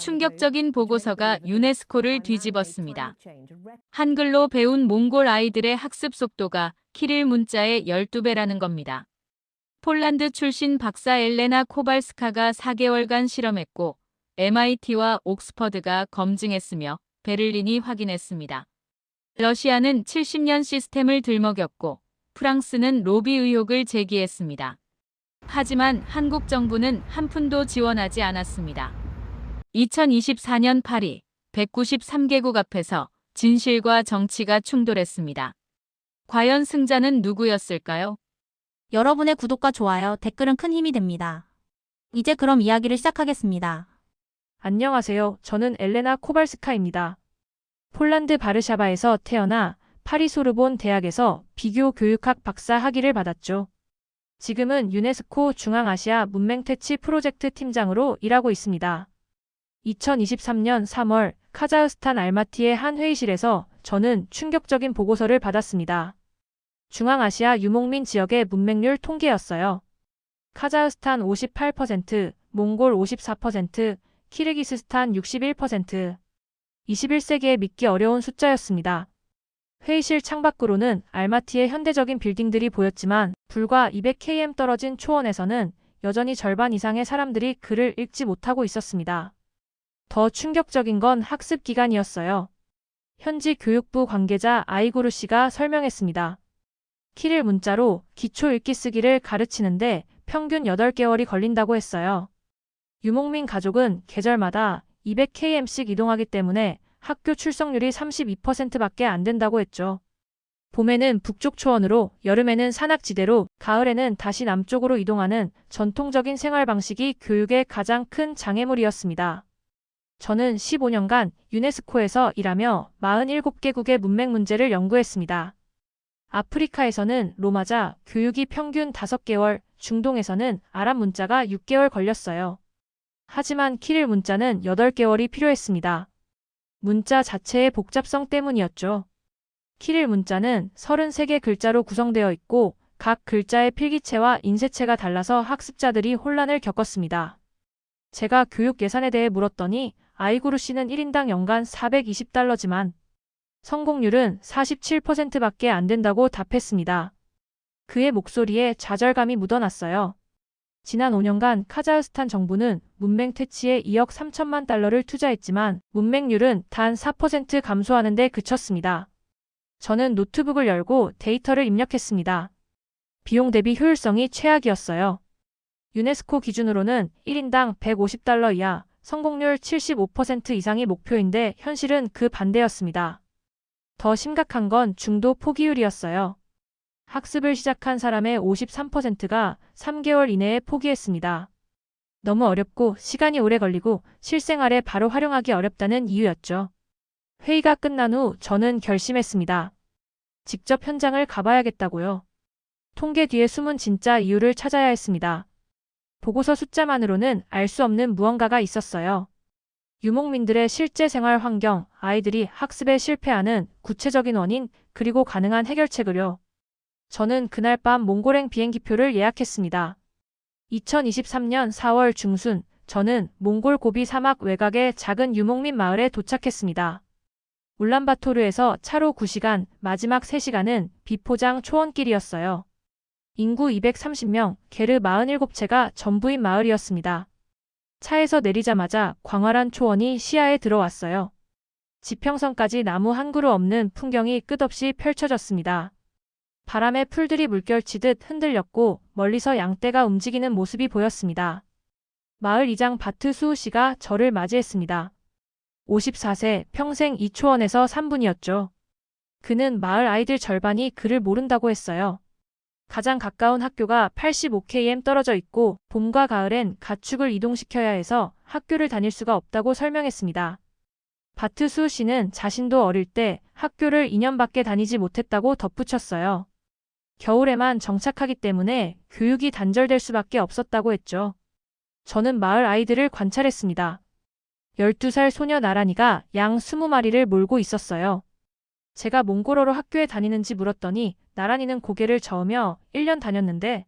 충격적인 보고서가 유네스코를 뒤집었습니다. 한글로 배운 몽골 아이들의 학습 속도가 키릴 문자의 12배라는 겁니다. 폴란드 출신 박사 엘레나 코발스카가 4개월간 실험했고 MIT와 옥스퍼드가 검증했으며 베를린이 확인했습니다. 러시아는 70년 시스템을 들먹였고 프랑스는 로비 의혹을 제기했습니다. 하지만 한국 정부는 한 푼도 지원하지 않았습니다. 2024년 파리 193개국 앞에서 진실과 정치가 충돌했습니다. 과연 승자는 누구였을까요? 여러분의 구독과 좋아요, 댓글은 큰 힘이 됩니다. 이제 그럼 이야기를 시작하겠습니다. 안녕하세요. 저는 엘레나 코발스카입니다. 폴란드 바르샤바에서 태어나 파리 소르본 대학에서 비교 교육학 박사 학위를 받았죠. 지금은 유네스코 중앙아시아 문맹퇴치 프로젝트 팀장으로 일하고 있습니다. 2023년 3월 카자흐스탄 알마티의 한 회의실에서 저는 충격적인 보고서를 받았습니다. 중앙아시아 유목민 지역의 문맹률 통계였어요. 카자흐스탄 58%, 몽골 54%, 키르기스스탄 61%. 21세기에 믿기 어려운 숫자였습니다. 회의실 창밖으로는 알마티의 현대적인 빌딩들이 보였지만 불과 200km 떨어진 초원에서는 여전히 절반 이상의 사람들이 글을 읽지 못하고 있었습니다. 더 충격적인 건 학습 기간이었어요. 현지 교육부 관계자 아이고르 씨가 설명했습니다. 키릴 문자로 기초 읽기 쓰기를 가르치는데 평균 8개월이 걸린다고 했어요. 유목민 가족은 계절마다 200km씩 이동하기 때문에 학교 출석률이 32%밖에 안 된다고 했죠. 봄에는 북쪽 초원으로, 여름에는 산악지대로, 가을에는 다시 남쪽으로 이동하는 전통적인 생활 방식이 교육의 가장 큰 장애물이었습니다. 저는 15년간 유네스코에서 일하며 47개국의 문맹 문제를 연구했습니다. 아프리카에서는 로마자 교육이 평균 5개월, 중동에서는 아랍 문자가 6개월 걸렸어요. 하지만 키릴 문자는 8개월이 필요했습니다. 문자 자체의 복잡성 때문이었죠. 키릴 문자는 33개 글자로 구성되어 있고 각 글자의 필기체와 인쇄체가 달라서 학습자들이 혼란을 겪었습니다. 제가 교육 예산에 대해 물었더니 아이구르 씨는 1인당 연간 420달러지만 성공률은 47%밖에 안 된다고 답했습니다. 그의 목소리에 좌절감이 묻어났어요. 지난 5년간 카자흐스탄 정부는 문맹 퇴치에 2억 3천만 달러를 투자했지만 문맹률은 단 4% 감소하는 데 그쳤습니다. 저는 노트북을 열고 데이터를 입력했습니다. 비용 대비 효율성이 최악이었어요. 유네스코 기준으로는 1인당 150달러 이하, 성공률 75% 이상이 목표인데 현실은 그 반대였습니다. 더 심각한 건 중도 포기율이었어요. 학습을 시작한 사람의 53%가 3개월 이내에 포기했습니다. 너무 어렵고 시간이 오래 걸리고 실생활에 바로 활용하기 어렵다는 이유였죠. 회의가 끝난 후 저는 결심했습니다. 직접 현장을 가봐야겠다고요. 통계 뒤에 숨은 진짜 이유를 찾아야 했습니다. 보고서 숫자만으로는 알 수 없는 무언가가 있었어요. 유목민들의 실제 생활 환경, 아이들이 학습에 실패하는 구체적인 원인, 그리고 가능한 해결책을요. 저는 그날 밤 몽골행 비행기표를 예약했습니다. 2023년 4월 중순, 저는 몽골 고비 사막 외곽의 작은 유목민 마을에 도착했습니다. 울란바토르에서 차로 9시간, 마지막 3시간은 비포장 초원길이었어요. 인구 230명, 게르 47채가 전부인 마을이었습니다. 차에서 내리자마자 광활한 초원이 시야에 들어왔어요. 지평선까지 나무 한 그루 없는 풍경이 끝없이 펼쳐졌습니다. 바람에 풀들이 물결치듯 흔들렸고 멀리서 양떼가 움직이는 모습이 보였습니다. 마을 이장 바트 수우 씨가 저를 맞이했습니다. 54세, 평생 이 초원에서 3분이었죠. 그는 마을 아이들 절반이 그를 모른다고 했어요. 가장 가까운 학교가 85km 떨어져 있고 봄과 가을엔 가축을 이동시켜야 해서 학교를 다닐 수가 없다고 설명했습니다. 바트수 씨는 자신도 어릴 때 학교를 2년밖에 다니지 못했다고 덧붙였어요. 겨울에만 정착하기 때문에 교육이 단절될 수밖에 없었다고 했죠. 저는 마을 아이들을 관찰했습니다. 12살 소녀 나란이가 양 20마리를 몰고 있었어요. 제가 몽골어로 학교에 다니는지 물었더니 나란이는 고개를 저으며 1년 다녔는데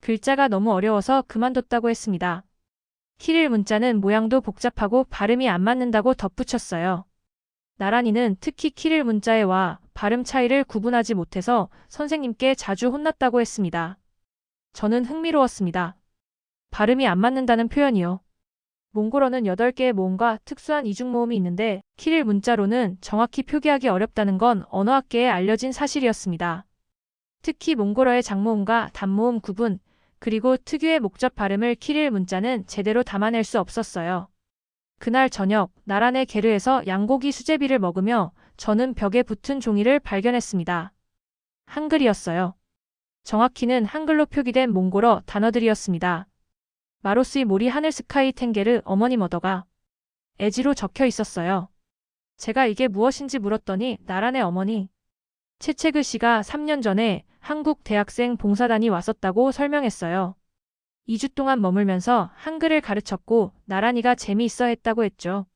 글자가 너무 어려워서 그만뒀다고 했습니다. 키릴 문자는 모양도 복잡하고 발음이 안 맞는다고 덧붙였어요. 나란이는 특히 키릴 문자의 와 발음 차이를 구분하지 못해서 선생님께 자주 혼났다고 했습니다. 저는 흥미로웠습니다. 발음이 안 맞는다는 표현이요. 몽골어는 8개의 모음과 특수한 이중 모음이 있는데 키릴 문자로는 정확히 표기하기 어렵다는 건 언어학계에 알려진 사실이었습니다. 특히 몽골어의 장모음과 단모음 구분, 그리고 특유의 목적 발음을 키릴 문자는 제대로 담아낼 수 없었어요. 그날 저녁 나란의 게르에서 양고기 수제비를 먹으며 저는 벽에 붙은 종이를 발견했습니다. 한글이었어요. 정확히는 한글로 표기된 몽골어 단어들이었습니다. 마로스이 모리 하늘 스카이 탱게르 어머니 머더가 애지로 적혀 있었어요. 제가 이게 무엇인지 물었더니 나란의 어머니 채채그 씨가 3년 전에 한국 대학생 봉사단이 왔었다고 설명했어요. 2주 동안 머물면서 한글을 가르쳤고 나란이가 재미있어 했다고 했죠.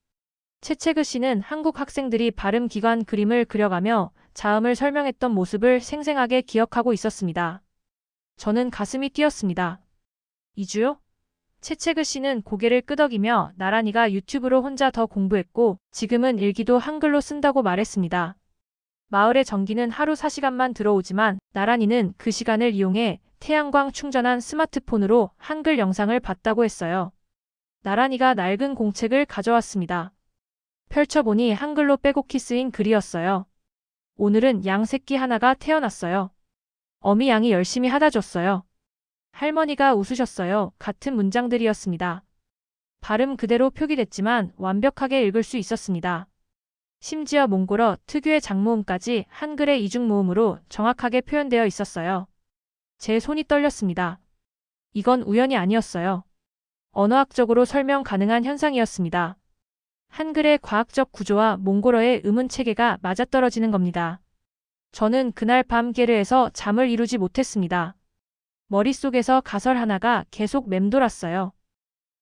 채채그 씨는 한국 학생들이 발음 기관 그림을 그려가며 자음을 설명했던 모습을 생생하게 기억하고 있었습니다. 저는 가슴이 뛰었습니다. 2주요? 채채그 씨는 고개를 끄덕이며 나란이가 유튜브로 혼자 더 공부했고 지금은 일기도 한글로 쓴다고 말했습니다. 마을의 전기는 하루 4시간만 들어오지만 나란이는 그 시간을 이용해 태양광 충전한 스마트폰으로 한글 영상을 봤다고 했어요. 나란이가 낡은 공책을 가져왔습니다. 펼쳐보니 한글로 빼곡히 쓰인 글이었어요. 오늘은 양 새끼 하나가 태어났어요. 어미 양이 열심히 하다 줬어요. 할머니가 웃으셨어요. 같은 문장들이었습니다. 발음 그대로 표기됐지만 완벽하게 읽을 수 있었습니다. 심지어 몽골어 특유의 장모음까지 한글의 이중모음으로 정확하게 표현되어 있었어요. 제 손이 떨렸습니다. 이건 우연이 아니었어요. 언어학적으로 설명 가능한 현상이었습니다. 한글의 과학적 구조와 몽골어의 음운 체계가 맞아떨어지는 겁니다. 저는 그날 밤 게르에서 잠을 이루지 못했습니다. 머릿속에서 가설 하나가 계속 맴돌았어요.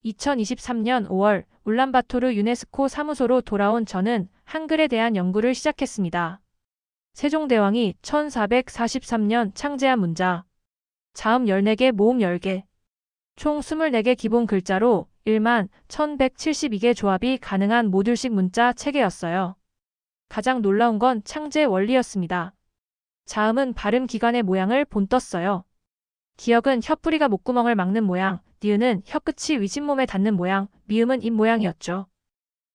2023년 5월 울란바토르 유네스코 사무소로 돌아온 저는 한글에 대한 연구를 시작했습니다. 세종대왕이 1443년 창제한 문자. 자음 14개, 모음 10개. 총 24개 기본 글자로 1만 1172개 조합이 가능한 모듈식 문자 체계였어요. 가장 놀라운 건 창제 원리였습니다. 자음은 발음 기관의 모양을 본떴어요. 기억은 혀뿌리가 목구멍을 막는 모양, 니은은 혀끝이 위진몸에 닿는 모양, 미음은 입 모양이었죠.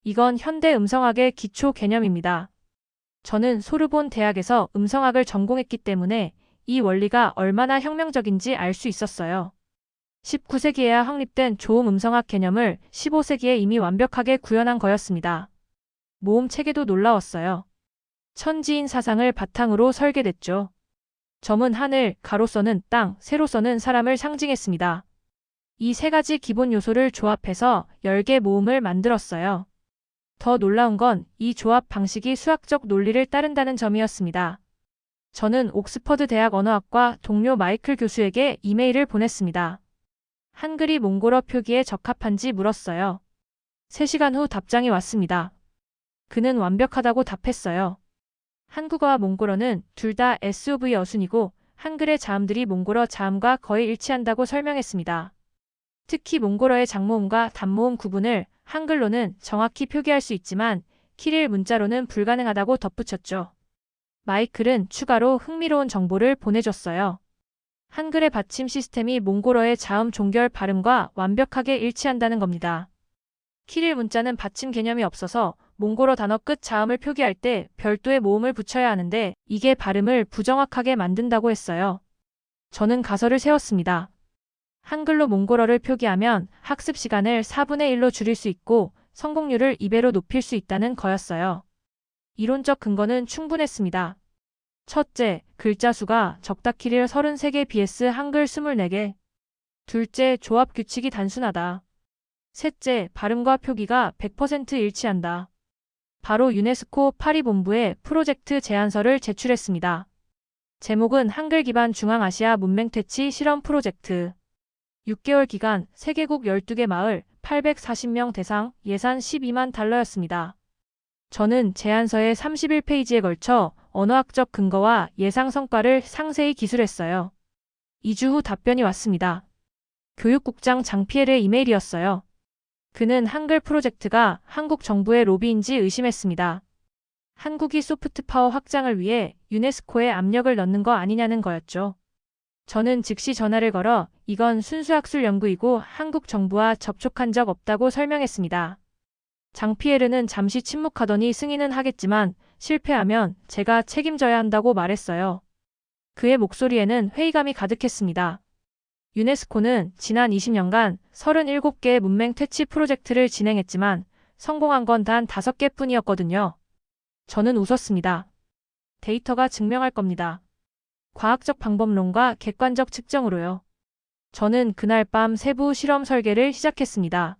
이건 현대 음성학의 기초 개념입니다. 저는 소르본 대학에서 음성학을 전공했기 때문에 이 원리가 얼마나 혁명적인지 알 수 있었어요. 19세기에야 확립된 조음 음성학 개념을 15세기에 이미 완벽하게 구현한 거였습니다. 모음 체계도 놀라웠어요. 천지인 사상을 바탕으로 설계됐죠. 점은 하늘, 가로서는 땅, 세로서는 사람을 상징했습니다. 이 세 가지 기본 요소를 조합해서 10개 모음을 만들었어요. 더 놀라운 건 이 조합 방식이 수학적 논리를 따른다는 점이었습니다. 저는 옥스퍼드 대학 언어학과 동료 마이클 교수에게 이메일을 보냈습니다. 한글이 몽골어 표기에 적합한지 물었어요. 3시간 후 답장이 왔습니다. 그는 완벽하다고 답했어요. 한국어와 몽골어는 둘 다 SOV 어순이고 한글의 자음들이 몽골어 자음과 거의 일치한다고 설명했습니다. 특히 몽골어의 장모음과 단모음 구분을 한글로는 정확히 표기할 수 있지만 키릴 문자로는 불가능하다고 덧붙였죠. 마이클은 추가로 흥미로운 정보를 보내줬어요. 한글의 받침 시스템이 몽골어의 자음 종결 발음과 완벽하게 일치한다는 겁니다. 키릴 문자는 받침 개념이 없어서 몽골어 단어 끝 자음을 표기할 때 별도의 모음을 붙여야 하는데 이게 발음을 부정확하게 만든다고 했어요. 저는 가설을 세웠습니다. 한글로 몽골어를 표기하면 학습 시간을 4분의 1로 줄일 수 있고 성공률을 2배로 높일 수 있다는 거였어요. 이론적 근거는 충분했습니다. 첫째, 글자 수가 적다 키릴 33개 vs 한글 24개. 둘째, 조합 규칙이 단순하다. 셋째, 발음과 표기가 100% 일치한다. 바로 유네스코 파리 본부에 프로젝트 제안서를 제출했습니다. 제목은 한글 기반 중앙아시아 문맹 퇴치 실험 프로젝트. 6개월 기간 세계국 12개 마을 840명 대상 예산 12만 달러였습니다. 저는 제안서의 31페이지에 걸쳐 언어학적 근거와 예상 성과를 상세히 기술했어요. 2주 후 답변이 왔습니다. 교육국장 장피에르의 이메일이었어요. 그는 한글 프로젝트가 한국 정부의 로비인지 의심했습니다. 한국이 소프트 파워 확장을 위해 유네스코에 압력을 넣는 거 아니냐는 거였죠. 저는 즉시 전화를 걸어 이건 순수 학술 연구이고 한국 정부와 접촉한 적 없다고 설명했습니다. 장피에르는 잠시 침묵하더니 승인은 하겠지만 실패하면 제가 책임져야 한다고 말했어요. 그의 목소리에는 회의감이 가득했습니다. 유네스코는 지난 20년간 37개의 문맹 퇴치 프로젝트를 진행했지만 성공한 건 단 5개 뿐이었거든요. 저는 웃었습니다. 데이터가 증명할 겁니다. 과학적 방법론과 객관적 측정으로요. 저는 그날 밤 세부 실험 설계를 시작했습니다.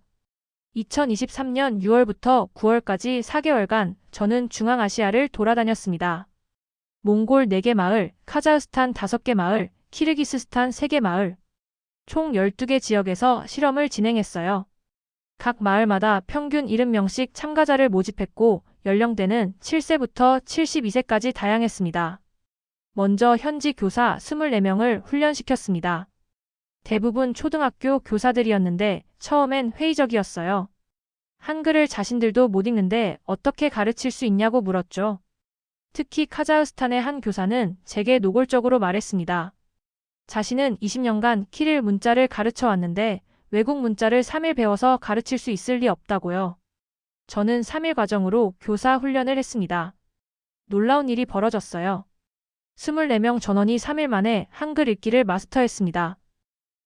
2023년 6월부터 9월까지 4개월간 저는 중앙아시아를 돌아다녔습니다. 몽골 4개 마을, 카자흐스탄 5개 마을, 키르기스스탄 3개 마을, 총 12개 지역에서 실험을 진행했어요. 각 마을마다 평균 70명씩 참가자를 모집했고 연령대는 7세부터 72세까지 다양했습니다. 먼저 현지 교사 24명을 훈련시켰습니다. 대부분 초등학교 교사들이었는데 처음엔 회의적이었어요. 한글을 자신들도 못 읽는데 어떻게 가르칠 수 있냐고 물었죠. 특히 카자흐스탄의 한 교사는 제게 노골적으로 말했습니다. 자신은 20년간 키릴 문자를 가르쳐 왔는데 외국 문자를 3일 배워서 가르칠 수 있을 리 없다고요. 저는 3일 과정으로 교사 훈련을 했습니다. 놀라운 일이 벌어졌어요. 24명 전원이 3일 만에 한글 읽기를 마스터했습니다.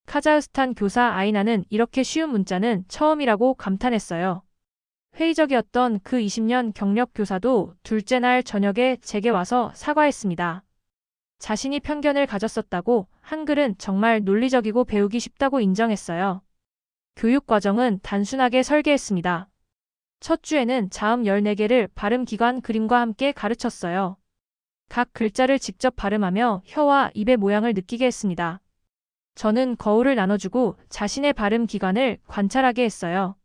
카자흐스탄 교사 아이나는 이렇게 쉬운 문자는 처음이라고 감탄했어요. 회의적이었던 그 20년 경력 교사도 둘째 날 저녁에 제게 와서 사과했습니다. 자신이 편견을 가졌었다고 한글은 정말 논리적이고 배우기 쉽다고 인정했어요. 교육 과정은 단순하게 설계했습니다. 첫 주에는 자음 14개를 발음 기관 그림과 함께 가르쳤어요. 각 글자를 직접 발음하며 혀와 입의 모양을 느끼게 했습니다. 저는 거울을 나눠주고 자신의 발음 기관을 관찰하게 했어요.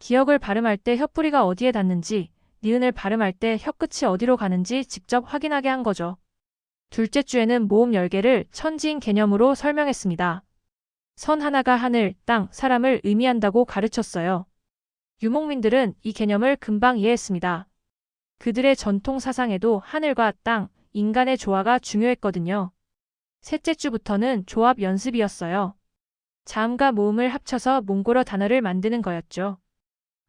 기억을 발음할 때 혀뿌리가 어디에 닿는지, 니은을 발음할 때 혀끝이 어디로 가는지 직접 확인하게 한 거죠. 둘째 주에는 모음 10개를 천지인 개념으로 설명했습니다. 선 하나가 하늘, 땅, 사람을 의미한다고 가르쳤어요. 유목민들은 이 개념을 금방 이해했습니다. 그들의 전통 사상에도 하늘과 땅, 인간의 조화가 중요했거든요. 셋째 주부터는 조합 연습이었어요. 자음과 모음을 합쳐서 몽골어 단어를 만드는 거였죠.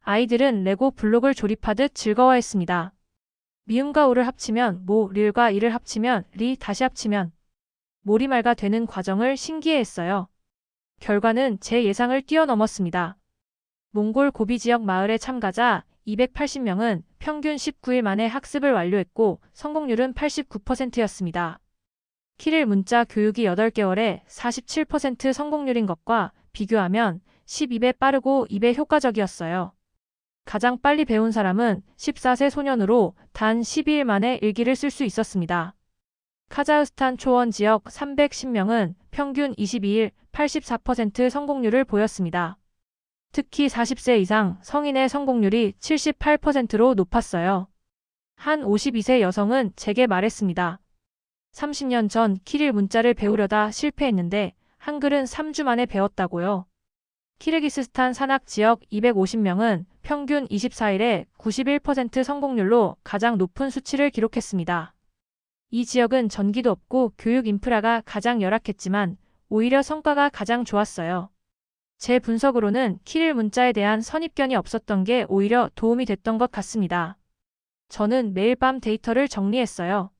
아이들은 레고 블록을 조립하듯 즐거워했습니다. 미음과 오를 합치면 모, 릴과 이를 합치면 리, 다시 합치면 모리말가 되는 과정을 신기해했어요. 결과는 제 예상을 뛰어넘었습니다. 몽골 고비 지역 마을의 참가자 280명은 평균 19일 만에 학습을 완료했고 성공률은 89%였습니다. 키릴 문자 교육이 8개월에 47% 성공률인 것과 비교하면 12배 빠르고 2배 효과적이었어요. 가장 빨리 배운 사람은 14세 소년으로 단 12일 만에 일기를 쓸 수 있었습니다. 카자흐스탄 초원 지역 310명은 평균 22일 84% 성공률을 보였습니다. 특히 40세 이상 성인의 성공률이 78%로 높았어요. 한 52세 여성은 제게 말했습니다. 30년 전 키릴 문자를 배우려다 실패했는데 한글은 3주 만에 배웠다고요. 키르기스스탄 산악 지역 250명은 평균 24일에 91% 성공률로 가장 높은 수치를 기록했습니다. 이 지역은 전기도 없고 교육 인프라가 가장 열악했지만 오히려 성과가 가장 좋았어요. 제 분석으로는 키릴 문자에 대한 선입견이 없었던 게 오히려 도움이 됐던 것 같습니다. 저는 매일 밤 데이터를 정리했어요.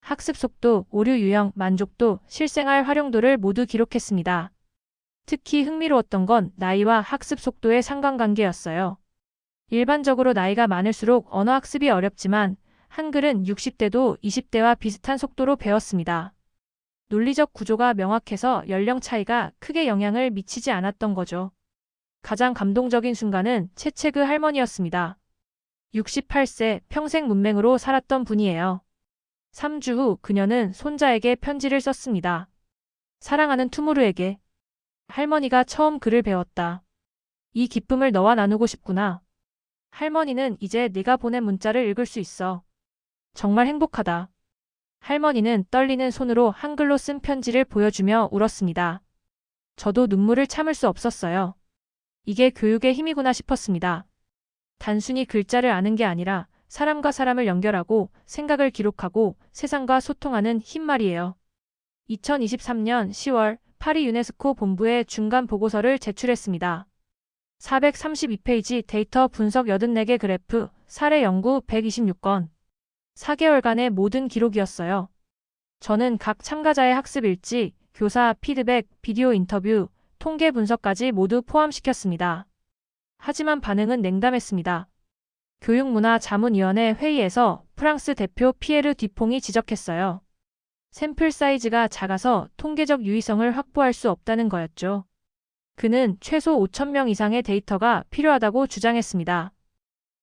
학습 속도, 오류 유형, 만족도, 실생활 활용도를 모두 기록했습니다. 특히 흥미로웠던 건 나이와 학습 속도의 상관관계였어요. 일반적으로 나이가 많을수록 언어 학습이 어렵지만 한글은 60대도 20대와 비슷한 속도로 배웠습니다. 논리적 구조가 명확해서 연령 차이가 크게 영향을 미치지 않았던 거죠. 가장 감동적인 순간은 채채그 할머니였습니다. 68세 평생 문맹으로 살았던 분이에요. 3주 후 그녀는 손자에게 편지를 썼습니다. 사랑하는 투무르에게. 할머니가 처음 글을 배웠다. 이 기쁨을 너와 나누고 싶구나. 할머니는 이제 네가 보낸 문자를 읽을 수 있어. 정말 행복하다. 할머니는 떨리는 손으로 한글로 쓴 편지를 보여주며 울었습니다. 저도 눈물을 참을 수 없었어요. 이게 교육의 힘이구나 싶었습니다. 단순히 글자를 아는 게 아니라 사람과 사람을 연결하고 생각을 기록하고 세상과 소통하는 힘 말이에요. 2023년 10월 파리 유네스코 본부에 중간 보고서를 제출했습니다. 432페이지 데이터 분석 84개 그래프, 사례 연구 126건. 4개월간의 모든 기록이었어요. 저는 각 참가자의 학습 일지, 교사 피드백, 비디오 인터뷰, 통계 분석까지 모두 포함시켰습니다. 하지만 반응은 냉담했습니다. 교육문화자문위원회 회의에서 프랑스 대표 피에르 뒤퐁이 지적했어요. 샘플 사이즈가 작아서 통계적 유의성을 확보할 수 없다는 거였죠. 그는 최소 5천명 이상의 데이터가 필요하다고 주장했습니다.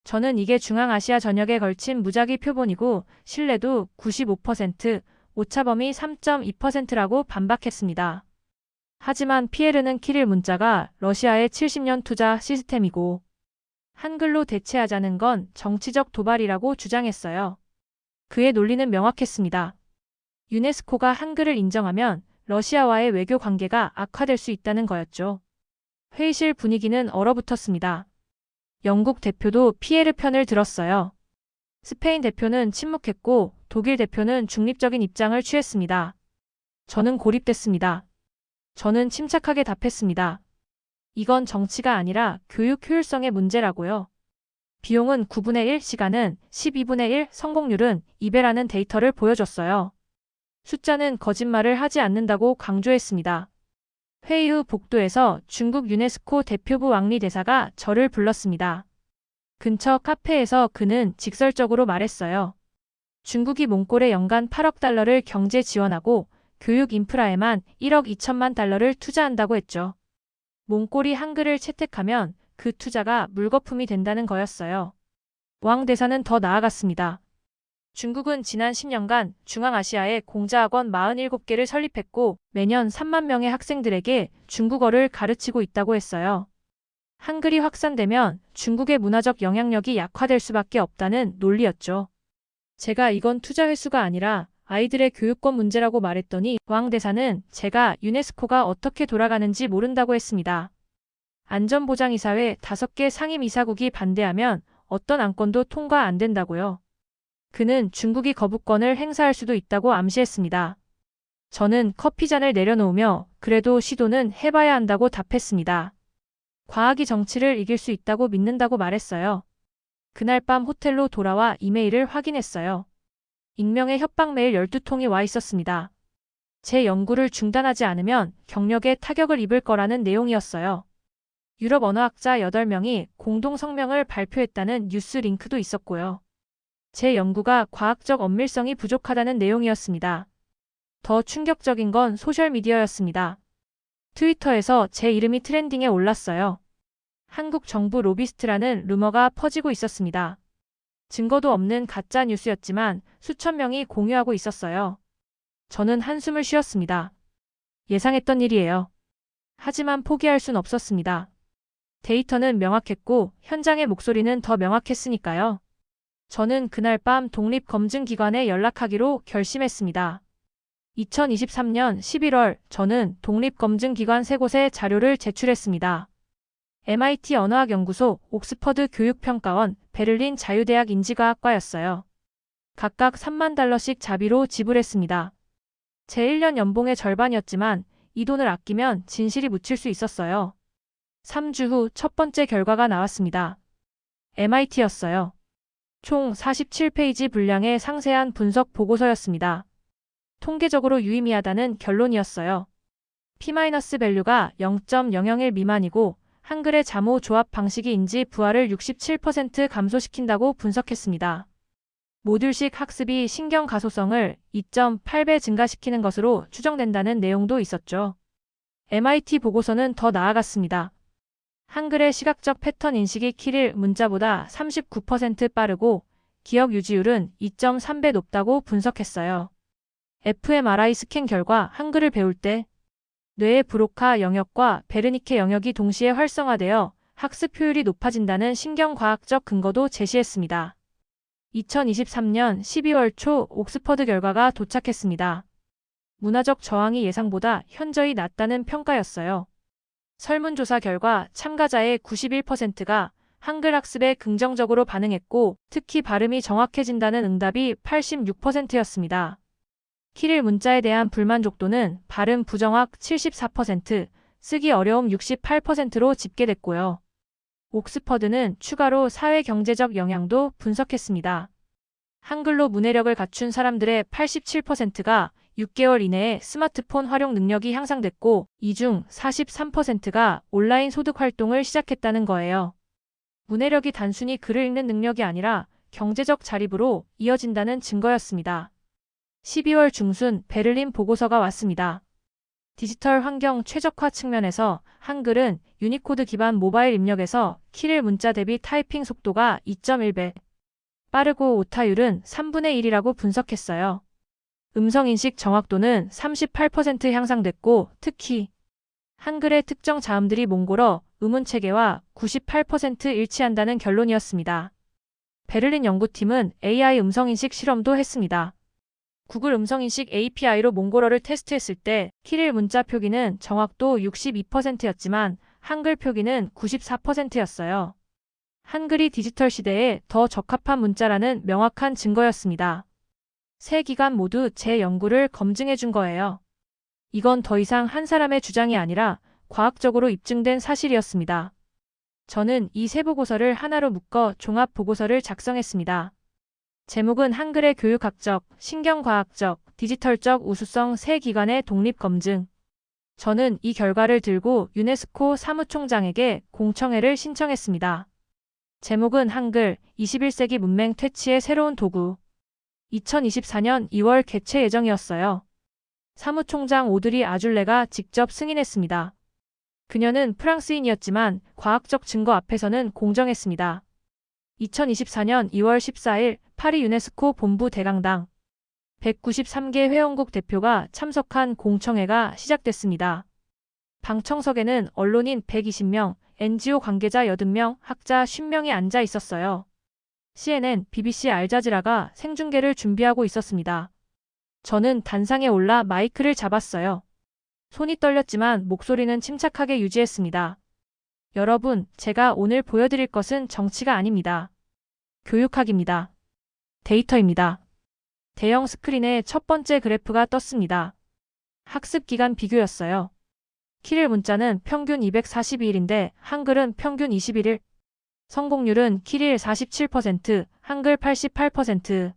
저는 이게 중앙아시아 전역에 걸친 무작위 표본이고 신뢰도 95%, 오차범위 3.2%라고 반박했습니다. 하지만 피에르는 키릴 문자가 러시아의 70년 투자 시스템이고 한글로 대체하자는 건 정치적 도발이라고 주장했어요. 그의 논리는 명확했습니다. 유네스코가 한글을 인정하면 러시아와의 외교 관계가 악화될 수 있다는 거였죠. 회의실 분위기는 얼어붙었습니다. 영국 대표도 피에르 편을 들었어요. 스페인 대표는 침묵했고 독일 대표는 중립적인 입장을 취했습니다. 저는 고립됐습니다. 저는 침착하게 답했습니다. 이건 정치가 아니라 교육 효율성의 문제라고요. 비용은 9분의 1, 시간은 12분의 1, 성공률은 2배라는 데이터를 보여줬어요. 숫자는 거짓말을 하지 않는다고 강조했습니다. 회의 후 복도에서 중국 유네스코 대표부 왕리 대사가 저를 불렀습니다. 근처 카페에서 그는 직설적으로 말했어요. 중국이 몽골에 연간 8억 달러를 경제 지원하고 교육 인프라에만 1억 2천만 달러를 투자한다고 했죠. 몽골이 한글을 채택하면 그 투자가 물거품이 된다는 거였어요. 왕 대사는 더 나아갔습니다. 중국은 지난 10년간 중앙아시아에 공자학원 47개를 설립했고 매년 3만 명의 학생들에게 중국어를 가르치고 있다고 했어요. 한글이 확산되면 중국의 문화적 영향력이 약화될 수밖에 없다는 논리였죠. 제가 이건 투자 회수가 아니라 아이들의 교육권 문제라고 말했더니 왕 대사는 제가 유네스코가 어떻게 돌아가는지 모른다고 했습니다. 안전보장이사회 5개 상임이사국이 반대하면 어떤 안건도 통과 안 된다고요. 그는 중국이 거부권을 행사할 수도 있다고 암시했습니다. 저는 커피잔을 내려놓으며 그래도 시도는 해봐야 한다고 답했습니다. 과학이 정치를 이길 수 있다고 믿는다고 말했어요. 그날 밤 호텔로 돌아와 이메일을 확인했어요. 익명의 협박 메일 12통이 와 있었습니다. 제 연구를 중단하지 않으면 경력에 타격을 입을 거라는 내용이었어요. 유럽 언어학자 8명이 공동 성명을 발표했다는 뉴스 링크도 있었고요. 제 연구가 과학적 엄밀성이 부족하다는 내용이었습니다. 더 충격적인 건 소셜미디어였습니다. 트위터에서 제 이름이 트렌딩에 올랐어요. 한국 정부 로비스트라는 루머가 퍼지고 있었습니다. 증거도 없는 가짜 뉴스였지만 수천 명이 공유하고 있었어요. 저는 한숨을 쉬었습니다. 예상했던 일이에요. 하지만 포기할 순 없었습니다. 데이터는 명확했고 현장의 목소리는 더 명확했으니까요. 저는 그날 밤 독립검증기관에 연락하기로 결심했습니다. 2023년 11월 저는 독립검증기관 세 곳에 자료를 제출했습니다. MIT 언어학연구소, 옥스퍼드 교육평가원, 베를린 자유대학 인지과학과였어요. 각각 3만 달러씩 자비로 지불했습니다. 제 1년 연봉의 절반이었지만 이 돈을 아끼면 진실이 묻힐 수 있었어요. 3주 후 첫 번째 결과가 나왔습니다. MIT였어요. 총 47페이지 분량의 상세한 분석 보고서였습니다. 통계적으로 유의미하다는 결론이었어요. P-밸류가 0.001 미만이고 한글의 자모 조합 방식이 인지 부하를 67% 감소시킨다고 분석했습니다. 모듈식 학습이 신경 가소성을 2.8배 증가시키는 것으로 추정된다는 내용도 있었죠. MIT 보고서는 더 나아갔습니다. 한글의 시각적 패턴 인식이 키릴 문자보다 39% 빠르고 기억 유지율은 2.3배 높다고 분석했어요. fMRI 스캔 결과 한글을 배울 때 뇌의 브로카 영역과 베르니케 영역이 동시에 활성화되어 학습 효율이 높아진다는 신경과학적 근거도 제시했습니다. 2023년 12월 초 옥스퍼드 결과가 도착했습니다. 문화적 저항이 예상보다 현저히 낮다는 평가였어요. 설문조사 결과 참가자의 91%가 한글 학습에 긍정적으로 반응했고 특히 발음이 정확해진다는 응답이 86%였습니다. 키릴 문자에 대한 불만족도는 발음 부정확 74%, 쓰기 어려움 68%로 집계됐고요. 옥스퍼드는 추가로 사회 경제적 영향도 분석했습니다. 한글로 문해력을 갖춘 사람들의 87%가 6개월 이내에 스마트폰 활용 능력이 향상됐고, 이 중 43%가 온라인 소득 활동을 시작했다는 거예요. 문해력이 단순히 글을 읽는 능력이 아니라 경제적 자립으로 이어진다는 증거였습니다. 12월 중순 베를린 보고서가 왔습니다. 디지털 환경 최적화 측면에서 한글은 유니코드 기반 모바일 입력에서 키릴 문자 대비 타이핑 속도가 2.1배, 빠르고 오타율은 3분의 1이라고 분석했어요. 음성인식 정확도는 38% 향상됐고 특히 한글의 특정 자음들이 몽골어 음운 체계와 98% 일치한다는 결론이었습니다. 베를린 연구팀은 AI 음성인식 실험도 했습니다. 구글 음성인식 API로 몽골어를 테스트했을 때 키릴 문자 표기는 정확도 62%였지만 한글 표기는 94%였어요. 한글이 디지털 시대에 더 적합한 문자라는 명확한 증거였습니다. 세 기관 모두 제 연구를 검증해 준 거예요. 이건 더 이상 한 사람의 주장이 아니라 과학적으로 입증된 사실이었습니다. 저는 이 세 보고서를 하나로 묶어 종합 보고서를 작성했습니다. 제목은 한글의 교육학적, 신경과학적, 디지털적 우수성 세 기관의 독립 검증. 저는 이 결과를 들고 유네스코 사무총장에게 공청회를 신청했습니다. 제목은 한글 21세기 문맹 퇴치의 새로운 도구. 2024년 2월 개최 예정이었어요. 사무총장 오드리 아줄레가 직접 승인했습니다. 그녀는 프랑스인이었지만 과학적 증거 앞에서는 공정했습니다. 2024년 2월 14일 파리 유네스코 본부 대강당 193개 회원국 대표가 참석한 공청회가 시작됐습니다. 방청석에는 언론인 120명, NGO 관계자 80명, 학자 50명이 앉아 있었어요. CNN, BBC, 알자지라가 생중계를 준비하고 있었습니다. 저는 단상에 올라 마이크를 잡았어요. 손이 떨렸지만 목소리는 침착하게 유지했습니다. 여러분, 제가 오늘 보여드릴 것은 정치가 아닙니다. 교육학입니다. 데이터입니다. 대형 스크린에 첫 번째 그래프가 떴습니다. 학습 기간 비교였어요. 키릴 문자는 평균 242일인데 한글은 평균 21일. 성공률은 키릴 47%, 한글 88%.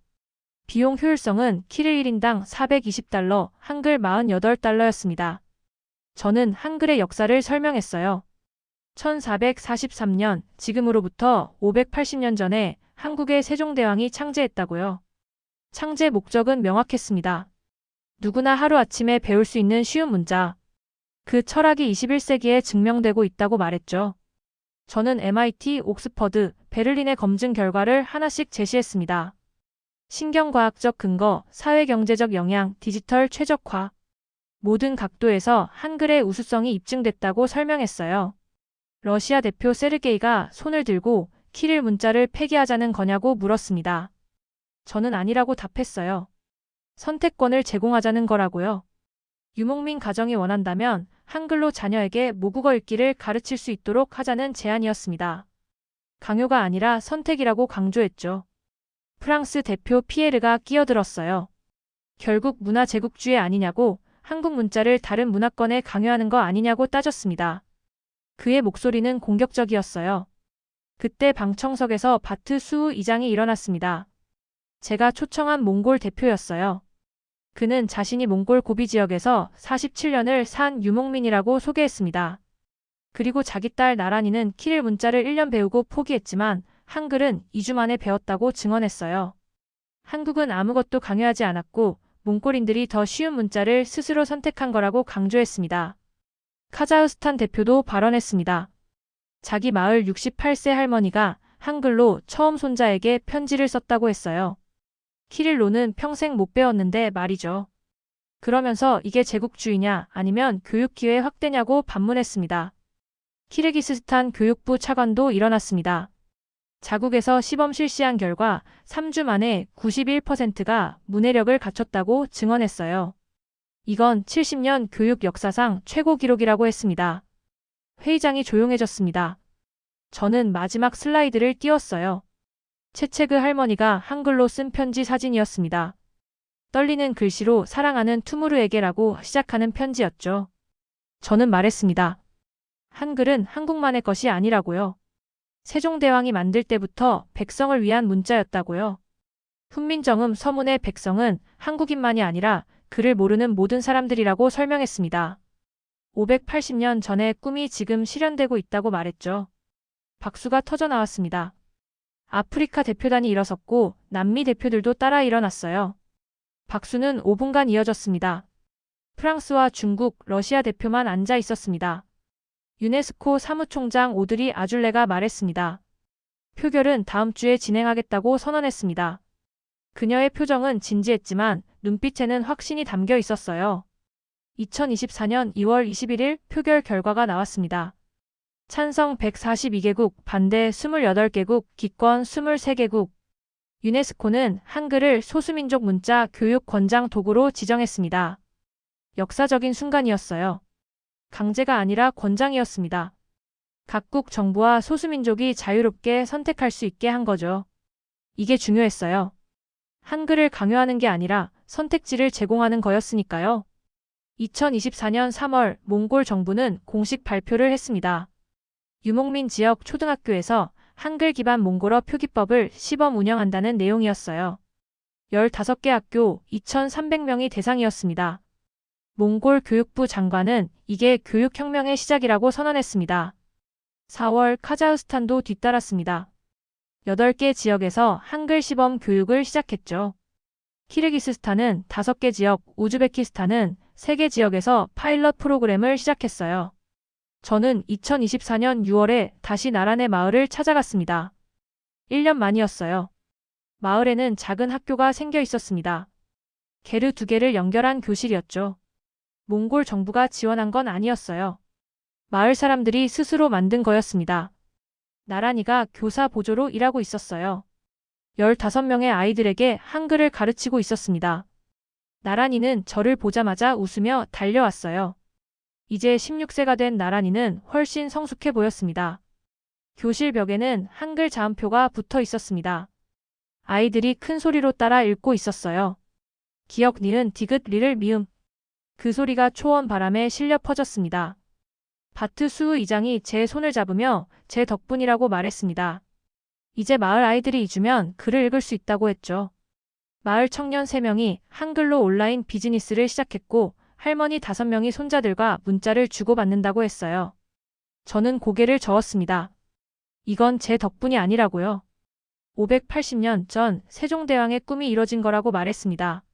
비용 효율성은 키릴 1인당 420달러, 한글 48달러였습니다. 저는 한글의 역사를 설명했어요. 1443년, 지금으로부터 580년 전에 한국의 세종대왕이 창제했다고요. 창제 목적은 명확했습니다. 누구나 하루아침에 배울 수 있는 쉬운 문자. 그 철학이 21세기에 증명되고 있다고 말했죠. 저는 MIT, 옥스퍼드, 베를린의 검증 결과를 하나씩 제시했습니다. 신경과학적 근거, 사회경제적 영향, 디지털 최적화. 모든 각도에서 한글의 우수성이 입증됐다고 설명했어요. 러시아 대표 세르게이가 손을 들고 키릴 문자를 폐기하자는 거냐고 물었습니다. 저는 아니라고 답했어요. 선택권을 제공하자는 거라고요. 유목민 가정이 원한다면 한글로 자녀에게 모국어 읽기를 가르칠 수 있도록 하자는 제안이었습니다. 강요가 아니라 선택이라고 강조했죠. 프랑스 대표 피에르가 끼어들었어요. 결국 문화 제국주의 아니냐고 한국 문자를 다른 문화권에 강요하는 거 아니냐고 따졌습니다. 그의 목소리는 공격적이었어요. 그때 방청석에서 바트 수우 이장이 일어났습니다. 제가 초청한 몽골 대표였어요. 그는 자신이 몽골 고비 지역에서 47년을 산 유목민이라고 소개했습니다. 그리고 자기 딸 나란이는 키릴 문자를 1년 배우고 포기했지만 한글은 2주 만에 배웠다고 증언했어요. 한국은 아무것도 강요하지 않았고 몽골인들이 더 쉬운 문자를 스스로 선택한 거라고 강조했습니다. 카자흐스탄 대표도 발언했습니다. 자기 마을 68세 할머니가 한글로 처음 손자에게 편지를 썼다고 했어요. 키릴로는 평생 못 배웠는데 말이죠. 그러면서 이게 제국주의냐 아니면 교육 기회 확대냐고 반문했습니다. 키르기스스탄 교육부 차관도 일어났습니다. 자국에서 시범 실시한 결과 3주 만에 91%가 문해력을 갖췄다고 증언했어요. 이건 70년 교육 역사상 최고 기록이라고 했습니다. 회의장이 조용해졌습니다. 저는 마지막 슬라이드를 띄웠어요. 채채그 할머니가 한글로 쓴 편지 사진이었습니다. 떨리는 글씨로 사랑하는 투무르에게라고 시작하는 편지였죠. 저는 말했습니다. 한글은 한국만의 것이 아니라고요. 세종대왕이 만들 때부터 백성을 위한 문자였다고요. 훈민정음 서문의 백성은 한국인만이 아니라 그를 모르는 모든 사람들이라고 설명했습니다. 580년 전의 꿈이 지금 실현되고 있다고 말했죠. 박수가 터져 나왔습니다. 아프리카 대표단이 일어섰고 남미 대표들도 따라 일어났어요. 박수는 5분간 이어졌습니다. 프랑스와 중국, 러시아 대표만 앉아 있었습니다. 유네스코 사무총장 오드리 아줄레가 말했습니다. 표결은 다음 주에 진행하겠다고 선언했습니다. 그녀의 표정은 진지했지만 눈빛에는 확신이 담겨 있었어요. 2024년 2월 21일 표결 결과가 나왔습니다. 찬성 142개국, 반대 28개국, 기권 23개국. 유네스코는 한글을 소수민족 문자 교육 권장 도구로 지정했습니다. 역사적인 순간이었어요. 강제가 아니라 권장이었습니다. 각국 정부와 소수민족이 자유롭게 선택할 수 있게 한 거죠. 이게 중요했어요. 한글을 강요하는 게 아니라 선택지를 제공하는 거였으니까요. 2024년 3월 몽골 정부는 공식 발표를 했습니다. 유목민 지역 초등학교에서 한글 기반 몽골어 표기법을 시범 운영한다는 내용이었어요. 15개 학교 2,300명이 대상이었습니다. 몽골 교육부 장관은 이게 교육혁명의 시작이라고 선언했습니다. 4월 카자흐스탄도 뒤따랐습니다. 8개 지역에서 한글 시범 교육을 시작했죠. 키르기스스탄은 5개 지역, 우즈베키스탄은 3개 지역에서 파일럿 프로그램을 시작했어요. 저는 2024년 6월에 다시 나란의 마을을 찾아갔습니다. 1년 만이었어요. 마을에는 작은 학교가 생겨 있었습니다. 게르 두 개를 연결한 교실이었죠. 몽골 정부가 지원한 건 아니었어요. 마을 사람들이 스스로 만든 거였습니다. 나란이가 교사 보조로 일하고 있었어요. 15명의 아이들에게 한글을 가르치고 있었습니다. 나란이는 저를 보자마자 웃으며 달려왔어요. 이제 16세가 된 나란이는 훨씬 성숙해 보였습니다. 교실 벽에는 한글 자음표가 붙어 있었습니다. 아이들이 큰 소리로 따라 읽고 있었어요. 기억 니은 디귿 리를 미음. 그 소리가 초원 바람에 실려 퍼졌습니다. 바트 수우 이장이 제 손을 잡으며 제 덕분이라고 말했습니다. 이제 마을 아이들이 잊으면 글을 읽을 수 있다고 했죠. 마을 청년 3명이 한글로 온라인 비즈니스를 시작했고 할머니 5명이 손자들과 문자를 주고받는다고 했어요. 저는 고개를 저었습니다. 이건 제 덕분이 아니라고요. 580년 전 세종대왕의 꿈이 이뤄진 거라고 말했습니다.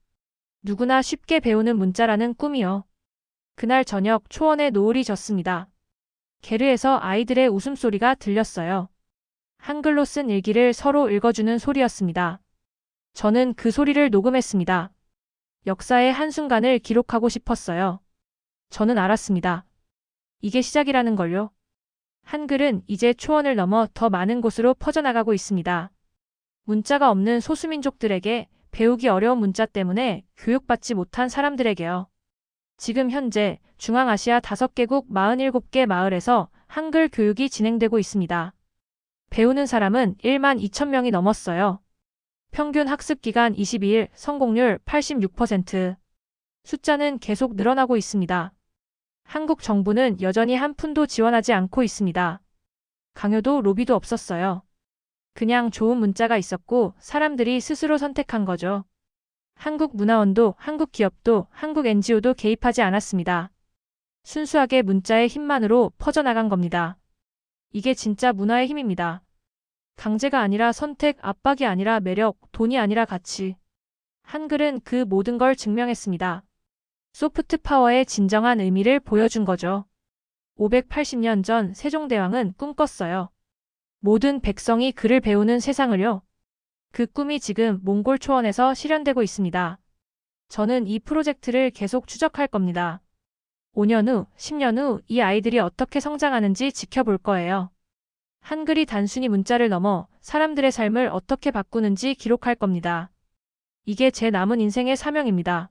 누구나 쉽게 배우는 문자라는 꿈이요. 그날 저녁 초원에 노을이 졌습니다. 게르에서 아이들의 웃음소리가 들렸어요. 한글로 쓴 일기를 서로 읽어주는 소리였습니다. 저는 그 소리를 녹음했습니다. 역사의 한순간을 기록하고 싶었어요. 저는 알았습니다. 이게 시작이라는 걸요. 한글은 이제 초원을 넘어 더 많은 곳으로 퍼져나가고 있습니다. 문자가 없는 소수민족들에게 배우기 어려운 문자 때문에 교육받지 못한 사람들에게요. 지금 현재 중앙아시아 5개국 47개 마을에서 한글 교육이 진행되고 있습니다. 배우는 사람은 1만 2천 명이 넘었어요. 평균 학습 기간 22일, 성공률 86%. 숫자는 계속 늘어나고 있습니다. 한국 정부는 여전히 한 푼도 지원하지 않고 있습니다. 강요도 로비도 없었어요. 그냥 좋은 문자가 있었고 사람들이 스스로 선택한 거죠. 한국 문화원도 한국 기업도 한국 NGO도 개입하지 않았습니다. 순수하게 문자의 힘만으로 퍼져나간 겁니다. 이게 진짜 문화의 힘입니다. 강제가 아니라 선택, 압박이 아니라 매력, 돈이 아니라 가치. 한글은 그 모든 걸 증명했습니다. 소프트 파워의 진정한 의미를 보여준 거죠. 580년 전 세종대왕은 꿈꿨어요. 모든 백성이 글을 배우는 세상을요. 그 꿈이 지금 몽골 초원에서 실현되고 있습니다. 저는 이 프로젝트를 계속 추적할 겁니다. 5년 후, 10년 후 이 아이들이 어떻게 성장하는지 지켜볼 거예요. 한글이 단순히 문자를 넘어 사람들의 삶을 어떻게 바꾸는지 기록할 겁니다. 이게 제 남은 인생의 사명입니다.